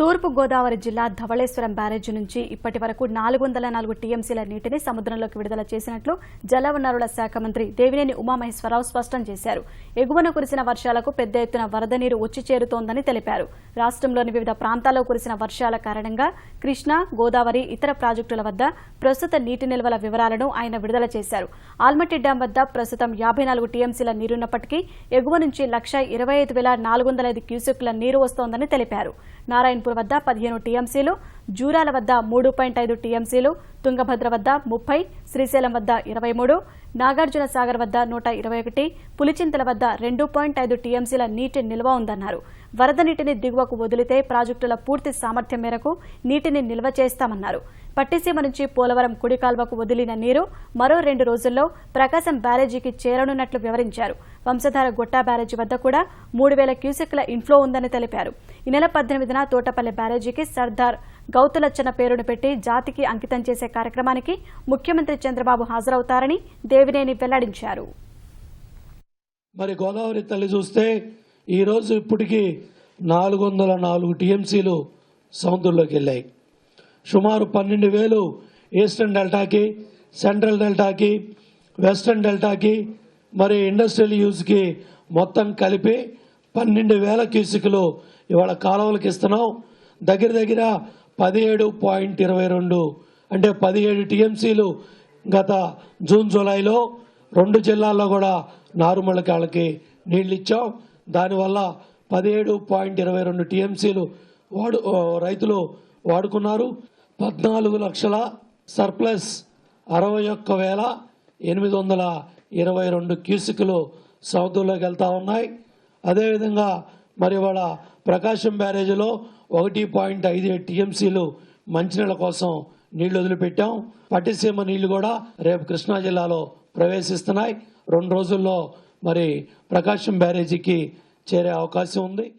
తూర్పు గోదావరి జిల్లా ధవళేశ్వరం బ్యారేజీ నుంచి ఇప్పటి వరకు నాలుగు వందల నాలుగు టీఎంసీల నీటిని సముద్రంలోకి విడుదల చేసినట్లు జలవనరుల శాఖ మంత్రి దేవినేని ఉమామహేశ్వరరావు స్పష్టం చేశారు. ఎగువన కురిసిన వర్షాలకు పెద్ద ఎత్తున వరద నీరు వచ్చి చేరుతోందని తెలిపారు. రాష్ట్రంలోని వివిధ ప్రాంతాల్లో కురిసిన వర్షాల కారణంగా కృష్ణా గోదావరి ఇతర ప్రాజెక్టుల వద్ద ప్రస్తుత నీటి నిల్వల వివరాలను ఆయన విడుదల చేశారు. ఆల్మట్టి డ్యాం వద్ద ప్రస్తుతం యాభై నాలుగు టీఎంసీల నీరున్నప్పటికీ ఎగువ నుంచి లక్ష ఇరవై ఐదు వేల నాలుగు వందల ఐదు క్యూసెక్ల నీరు వస్తోందని తెలిపారు. నారాయణపూర్ వద్ద పదిహేను టీఎంసీలు జూరాల వద్ద మూడు పాయింట్ ఐదు టీఎంసీలు తుంగభద్ర వద్ద ముప్పై శ్రీశైలం వద్ద ఇరవై మూడు నాగార్జున సాగర్ వద్ద నూట ఇరవై ఒకటి పులిచింతల వద్ద రెండు పాయింట్ ఐదు టీఎంసీల నీటి నిల్వ ఉందన్నారు. వరద నీటిని దిగువకు వదిలితే ప్రాజెక్టుల పూర్తి సామర్థ్యం మేరకు నీటిని నిల్వ చేస్తామన్నారు. పట్టిసీమ నుంచి పోలవరం కుడి కాల్వకు వదిలిన నీరు మరో రెండు రోజుల్లో ప్రకాశం బ్యారేజీకి చేరనున్నట్లు వివరించారు. వంశధార గొట్టా బ్యారేజీ వద్ద కూడా మూడు వేల క్యూసెక్ల ఇన్ఫ్లో ఉందని తెలిపారు. ఈ నెల పద్దెనిమిదిన తోటపల్లి బ్యారేజీకి సర్దార్ గౌతులచ్చన పేరును పెట్టి జాతికి అంకితం చేసే కార్యక్రమానికి ముఖ్యమంత్రి చంద్రబాబు హాజరవుతారని దేవినేని వెల్లడించారు. మరి గోదావరి తల్లి చూస్తే ఈరోజు ఇప్పటికీ నాలుగు వందల నాలుగు టీఎంసీలు సముద్రంలోకి వెళ్ళాయి. సుమారు పన్నెండు వేలు ఈస్టర్న్ డెల్టాకి సెంట్రల్ డెల్టాకి వెస్టర్న్ డెల్టాకి మరి ఇండస్ట్రియల్ యూజ్కి మొత్తం కలిపి పన్నెండు వేల క్యూసిక్లు ఇవాళ కాలువలకు ఇస్తున్నాం. దగ్గర దగ్గర పదిహేడు పాయింట్ ఇరవై రెండు అంటే పదిహేడు టీఎంసీలు గత జూన్ జూలైలో రెండు జిల్లాల్లో కూడా నారుమల కాళ్ళకి నీళ్ళు ఇచ్చాం దానివల్ల పదిహేడు పాయింట్ ఇరవై రెండు టీఎంసీలు వాడు రైతులు వాడుకున్నారు. పద్నాలుగు లక్షల సర్ప్లస్ అరవై ఒక్క వేల ఎనిమిది వందల ఇరవై రెండు క్యూసిక్లు సముద్రంలోకి వెళ్తూ ఉన్నాయి. అదేవిధంగా మరి వాళ్ళ ప్రకాశం బ్యారేజీలో ఒకటి పాయింట్ ఐదు టీఎంసీలు మంచినీళ్ళ కోసం నీళ్ళు వదిలిపెట్టాం. పట్టిసీమ నీళ్ళు కూడా రేపు కృష్ణా జిల్లాలో ప్రవేశిస్తున్నాయి. రెండు రోజుల్లో మరి ప్రకాశం బ్యారేజీకి చేరే అవకాశం ఉంది.